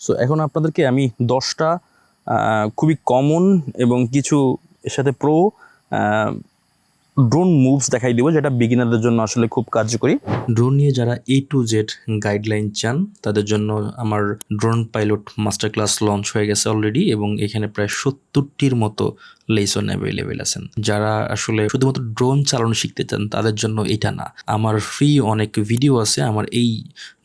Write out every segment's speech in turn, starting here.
So এখন আপনাদেরকে আমি দশটা খুবই কমন এবং কিছু এর সাথে প্রো ড্রোন মুভস দেখাই দিব যেটা বিগিনারদের জন্য আসলে খুব কার্যকরী। ড্রোন নিয়ে যারা এ টু জেড গাইডলাইন চান, তাদের জন্য আমার drone pilot master class launch হয়ে গেছে অলরেডি এবং এখানে প্রায় সত্তরটির মতো লেসন অ্যাভেলেবেল আছেন। যারা আসলে শুধুমাত্র ড্রোন চালানো শিখতে চান, তাদের জন্য এটা না। আমার ফ্রি অনেক ভিডিও আছে, আমার এই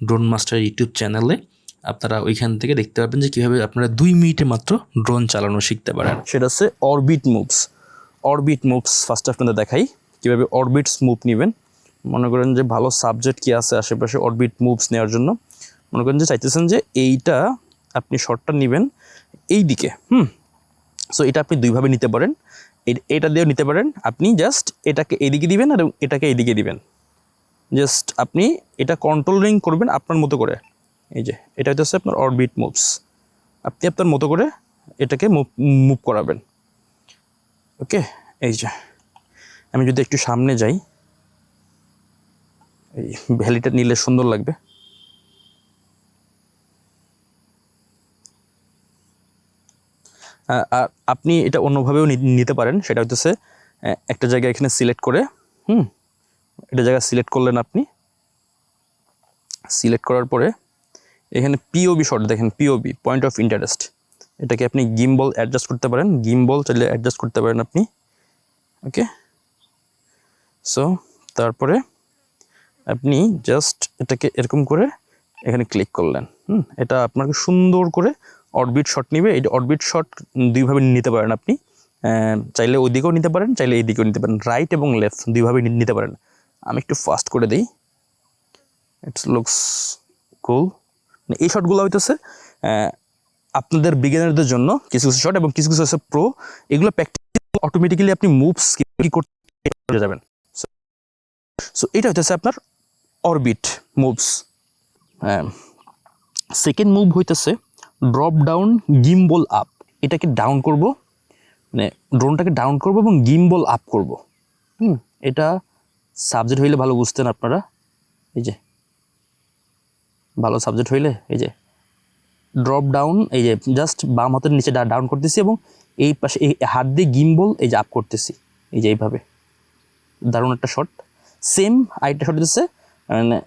ড্রোন মাস্টার ইউটিউব চ্যানেলে আপনারা ওইখান থেকে দেখতে পারবেন যে কীভাবে আপনারা দুই মিনিটে মাত্র ড্রোন চালানো শিখতে পারেন। সেটা হচ্ছে orbit moves orbit moves first আপনাদের দেখাই, কীভাবে অরবিটস মুভ নেবেন। মনে করেন যে ভালো সাবজেক্ট কী আছে আশেপাশে অরবিট মুভস নেওয়ার জন্য। মনে করেন যে চাইতেছেন যে এইটা আপনি শর্টটা নেবেন এই দিকে হুম। সো এটা আপনি দুইভাবে নিতে পারেন। এটা দিয়েও নিতে পারেন। আপনি জাস্ট এটাকে এদিকে দিবেন আর এটাকে এদিকে দিবেন। জাস্ট আপনি এটা কন্ট্রোলিং করবেন আপনার মতো করে। এই যে, এটা হচ্ছে আপনার অরবিট মুভস আপনি আপনার মতো করে এটাকে মুভ মুভ করাবেন। ওকে, এই যে, আমি যদি একটু সামনে যাই, এই ভ্যালিটা নিলে সুন্দর লাগবে। আর আপনি এটা অন্যভাবেও নিতে পারেন, সেটা হচ্ছে একটা জায়গা এখানে সিলেক্ট করে, হুম এটা জায়গা সিলেক্ট করলেন আপনি। সিলেক্ট করার পরে এখানে পিওবি শর্ট দেখেন পিওবি পয়েন্ট অফ ইন্টারেস্ট এটাকে আপনি গিম্বল অ্যাডজাস্ট করতে পারেন। গিম্বল চাইলে অ্যাডজাস্ট করতে পারেন আপনি। ওকে সো তারপরে আপনি জাস্ট এটাকে এরকম করে এখানে ক্লিক করলেন। হুম? এটা আপনাকে সুন্দর করে অরবিট শট নিবে। এই অরবিট শট দুইভাবে নিতে পারেন আপনি। চাইলে ওই দিকেও নিতে পারেন, চাইলে এই দিকেও নিতে পারেন। রাইট এবং লেফট দুইভাবে নিতে পারেন। আমি একটু ফাস্ট করে দিই। ইটস লুকস কুল এই শটগুলো হইতেছে আপনাদের বিজ্ঞানীদের জন্য কিছু কিছু শট এবং কিছু কিছু আছে প্রো এগুলো প্র্যাকটিস অটোমেটিক্যালি আপনি মুভস কি করতে যাবেন। সো এটা হইতেছে আপনার অরবিট মুভস সেকেন্ড মুভ হইতেছে ড্রপ ডাউন গিম্বল আপ এটাকে ডাউন করব মানে ড্রোনটাকে ডাউন করব এবং গিম্বল আপ করব। হুম, এটা সাবজেক্ট হইলে ভালো বুঝতেন আপনারা। এই যে ভালো সাবজেক্ট হইলে, এই যে ড্রপ ডাউন এই যে জাস্ট বাম হাতের নিচে ডাউন করতেছি এবং এই পাশে এই হাত দিয়ে গিম্বল এই যে আপ করতেছি, এই যে এইভাবে। দারুণ একটা শট সেম আরেকটা শট দিচ্ছে মানে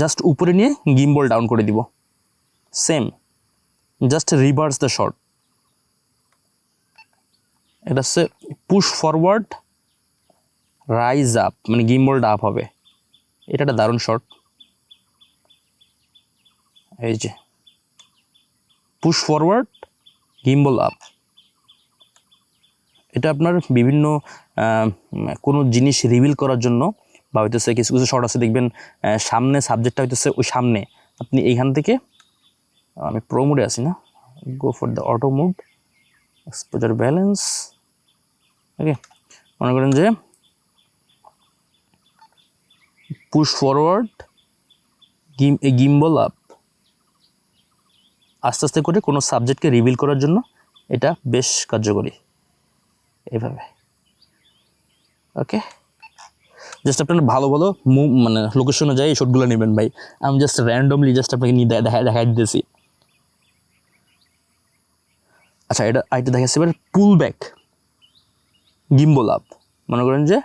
জাস্ট উপরে নিয়ে গিম্বল ডাউন করে দিব। Same just reverse the shot এটা হচ্ছে পুশ ফরওয়ার্ড রাইজ আপ মানে গিম্বলটা আপ হবে। এটা একটা দারুণ শট এই যে পুশ ফরওয়ার্ড গিম্বল আপ এটা আপনার বিভিন্ন কোনো জিনিস রিভিল করার জন্য বা হইতেছে কিছু কিছু শর্ট আছে, দেখবেন সামনে সাবজেক্টটা হইতেছে ওই সামনে। আপনি এইখান থেকে আমি প্রো মোডে আছি না go for the auto mode exposure balance okay মনে করেন যে পুশ ফরওয়ার্ড গিম এ গিম্বল আপ আস্তে আস্তে করে কোনো সাবজেক্টকে রিভিল করার জন্য এটা বেশ কার্যকরী। এইভাবে। ওকে জাস্ট আপনার ভালো ভালো মানে লোকেশনে যাই এই শটগুলো নেবেন ভাই। আমি জাস্ট র্যান্ডমলি জাস্ট আপনাকে নিয়ে দেখা, দেখা- দেখাই দিতেছি। আচ্ছা এটা আইটা দেখাচ্ছি, এবার পুল ব্যাক গিম্বল আপ মনে করেন যে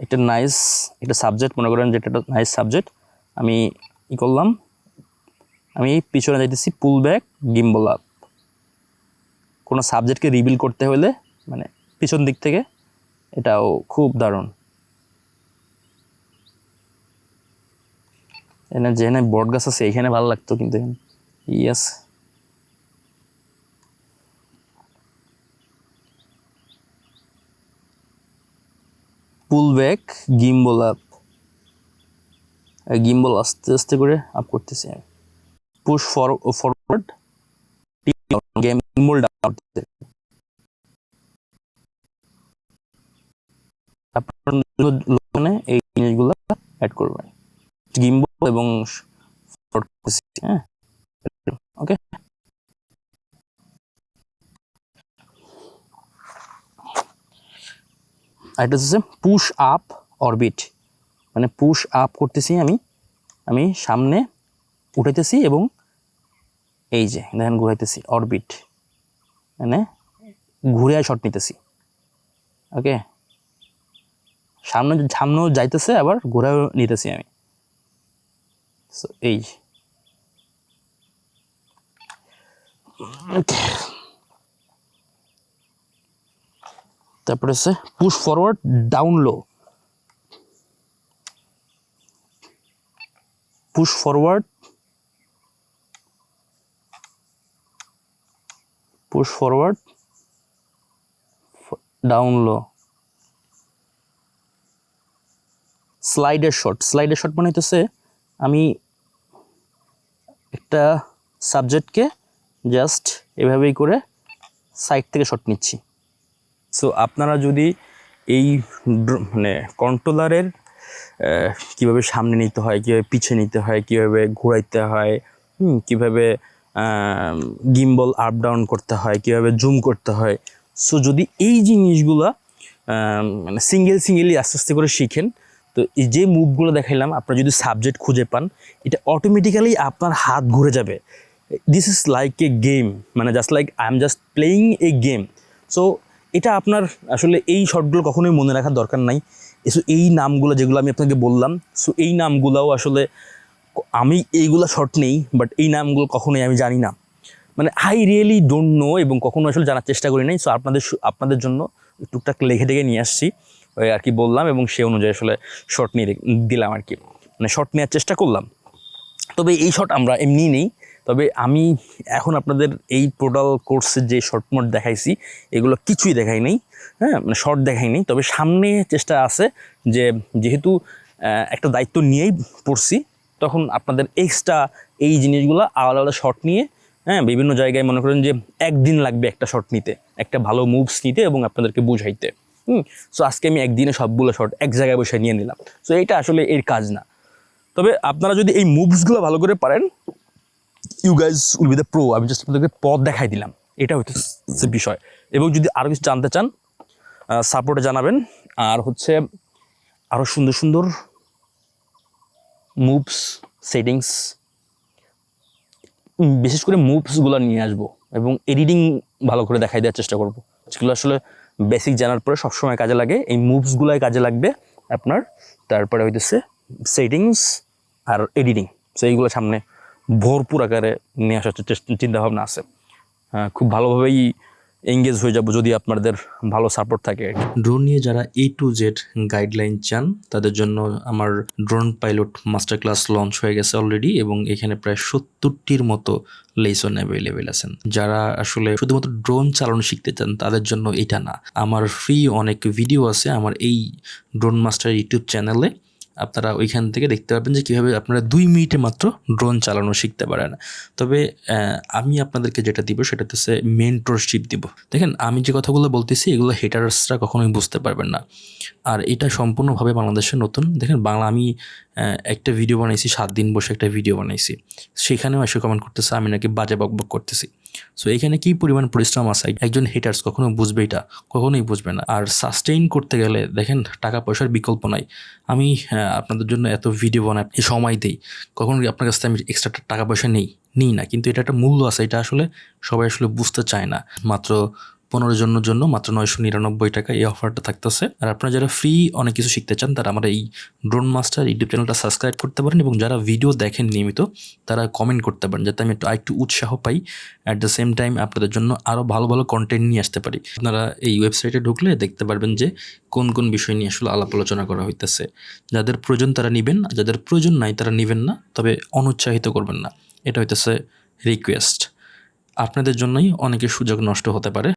একটা নাইস একটা সাবজেক্ট মনে করেন যে এটা নাইস সাবজেক্ট আমি ই করলাম। আমি পিছনে যাইতেছি পুল ব্যাক গিম্বল আপ কোনো সাবজেক্টকে রিভিল করতে হলে মানে পিছন দিক থেকে, এটাও খুব দারুণ। এখানে যেখানে বট গাছ আছে, এখানে ভালো লাগতো কিন্তু yes pull back gimbal up gimbal আস্তে আস্তে করে আপ করতেছি আমি। পুশ ফরওয়ার্ড গিম্বল ডাউন আপনার এই জিনিসগুলো অ্যাড করবেন। Forward হ্যাঁ? ওকে হচ্ছে পুশ আপ অরবিট মানে পুশ আপ করতেছি আমি আমি সামনে উঠাইতেছি এবং এই যে দেখেন ঘুরাইতেছি অরবিট মানে ঘুরে শট নিতেছি। ওকে সামনে সামনেও যাইতেছে আবার ঘোরাও নিতেছি আমি। So, এই. তারপরে হচ্ছে push forward down low push forward push forward down low স্লাইডের শট স্লাইডের শট মানে হইতেছে আমি একটা সাবজেক্টকে জাস্ট এভাবেই করে সাইড থেকে শট নিচ্ছি। সো আপনারা যদি এই মানে কন্ট্রোলারের কীভাবে সামনে নিতে হয়, কীভাবে পিছিয়ে নিতে হয়, কীভাবে ঘোরাইতে হয় কীভাবে গিম্বল আপ ডাউন করতে হয়, কীভাবে জুম করতে হয়। সো যদি এই জিনিসগুলো মানে সিঙ্গেল সিঙ্গেলি আস্তে আস্তে করে শিখেন, তো এই যে মুভগুলো দেখাইলাম, আপনারা যদি সাবজেক্ট খুঁজে পান, এটা অটোমেটিক্যালি আপনার হাত ঘুরে যাবে। This is like a game মানে just like I am just playing a game so এটা আপনার আসলে এই শটগুলো কখনোই মনে রাখার দরকার নাই। সো এই নামগুলো যেগুলো আমি আপনাকে বললাম সো এই নামগুলোও আসলে আমি এইগুলো শট নেই বাট এই নামগুলো কখনোই আমি জানি না। মানে আই রিয়েলি ডোন্ট নো এবং কখনো আসলে জানার চেষ্টা করি নাই সো আপনাদের আপনাদের জন্য টুকটাক লেখে টেখে নিয়ে আসছি, ওই আর কি বললাম এবং সে অনুযায়ী আসলে শর্ট নিয়ে দিলাম আর কি। মানে শর্ট নেওয়ার চেষ্টা করলাম। তবে এই শট আমরা এমনি নেই, তবে আমি এখন আপনাদের এই টোটাল কোর্সের যে শর্ট মোড দেখাইছি, এগুলো কিছুই দেখাই নেই হ্যাঁ? মানে শর্ট দেখাই নেই, তবে সামনে চেষ্টা আছে যে, যেহেতু একটা দায়িত্ব নিয়েই পড়ছি তখন আপনাদের এক্সট্রা এই জিনিসগুলো আলাদা আলাদা শর্ট নিয়ে হ্যাঁ বিভিন্ন জায়গায় মনে করেন যে একদিন লাগবে একটা শর্ট নিতে, একটা ভালো মুভস নিতে এবং আপনাদেরকে বুঝাইতে, হুম? সো আজকে আমি একদিনে সবগুলো শর্ট এক জায়গায় বসে নিয়ে নিলাম। সো এটা আসলে এর কাজ না। তবে আপনারা যদি এই মুভসগুলো ভালো করে পারেন you guys will be the pro আমি জাস্ট আপনাদেরকে পথ দেখাই দিলাম। এটা হচ্ছে বিষয়। এবং যদি আরও কিছু জানতে চান সাপোর্টে জানাবেন। আর হচ্ছে আরও সুন্দর সুন্দর মুভস সেটিংস বিশেষ করে মুভসগুলো নিয়ে আসব এবং এডিটিং ভালো করে দেখাই দেওয়ার চেষ্টা করব। যেগুলো আসলে বেসিক জানার পরে সবসময় কাজে লাগে। এই মুভসগুলোই কাজে লাগবে আপনার। তারপরে হইতেছে সেটিংস আর এডিটিং সো এইগুলো সামনে ভরপুর আকারে নিয়ে আসার চিন্তা ভাবনা আছে। খুব ভালোভাবেই এঙ্গেজ হয়ে যাব যদি আপনাদের ভালো সাপোর্ট থাকে ড্রোন নিয়ে যারা এ টু জেড গাইডলাইন চান, তাদের জন্য আমার drone pilot master class launch হয়ে গেছে অলরেডি এবং এখানে প্রায় সত্তরটির মতো লেসন অ্যাভেলেবেল আছেন। যারা আসলে শুধুমাত্র ড্রোন চালানো শিখতে চান, তাদের জন্য এটা না। আমার ফ্রি অনেক ভিডিও আছে আমার এই ড্রোন মাস্টার ইউটিউব চ্যানেলে আপনারা ওইখান থেকে দেখতে পারবেন যে কীভাবে আপনারা দুই মিনিটে মাত্র ড্রোন চালানো শিখতে পারেন। তবে আমি আপনাদেরকে যেটা দিব সেটা হচ্ছে মেন্টরশিপ দিব। দেখেন, আমি যে কথাগুলো বলতেছি, এগুলো হেটার্সরা কখনোই বুঝতে পারবেন না। আর এটা সম্পূর্ণভাবে বাংলাদেশের নতুন। দেখেন, বাংলা আমি একটা ভিডিও বানাইছি, সাত দিন বসে একটা ভিডিও বানাইছি। সেখানেও এসে কমেন্ট করতেছে, আমি নাকি বাজে বকবক করতেছি। সো এখানে কি পরিমাণ পরিশ্রম আছে? একজন হেটার্স কখনো বুঝবে এটা কখনোই বুঝবে না। আর সাস্টেইন করতে গেলে দেখেন টাকা পয়সার বিকল্প নাই। আমি আহ, আপনাদের জন্য এত ভিডিও বানাই সময় দিই। কখনো আপনার কাছ থেকে আমি এক্সট্রা টাকা পয়সা নেই? নিই না। কিন্তু এটা একটা মূল্য আছে এটা আসলে সবাই আসলে বুঝতে চায় না। মাত্র পনেরো জনের জন্য মাত্র নয়শো নিরানব্বই টাকা এই অফারটা থাকতেছে। আর আপনারা যারা ফ্রি অনেক কিছু শিখতে চান, তারা আমার এই ড্রোন মাস্টার ইউটিউব চ্যানেলটা সাবস্ক্রাইব করতে পারেন এবং যারা ভিডিও দেখেন নিয়মিত, তারা কমেন্ট করতে পারেন যাতে আমি একটু, আরেকটু উৎসাহ পাই। অ্যাট দ্য সেম টাইম আপনাদের জন্য আরও ভালো ভালো কন্টেন্ট নিয়ে আসতে পারি। আপনারা এই ওয়েবসাইটে ঢুকলে দেখতে পারবেন যে কোন কোন বিষয় নিয়ে আসলে আলাপ আলোচনা করা হইতেছে। যাদের প্রয়োজন তারা নেবেন যাদের প্রয়োজন নাই তারা নেবেন না, তবে অনুৎসাহিত করবেন না। এটা হইতেছে রিকোয়েস্ট আপনাদের জন্যই অনেকের সুযোগ নষ্ট হতে পারে।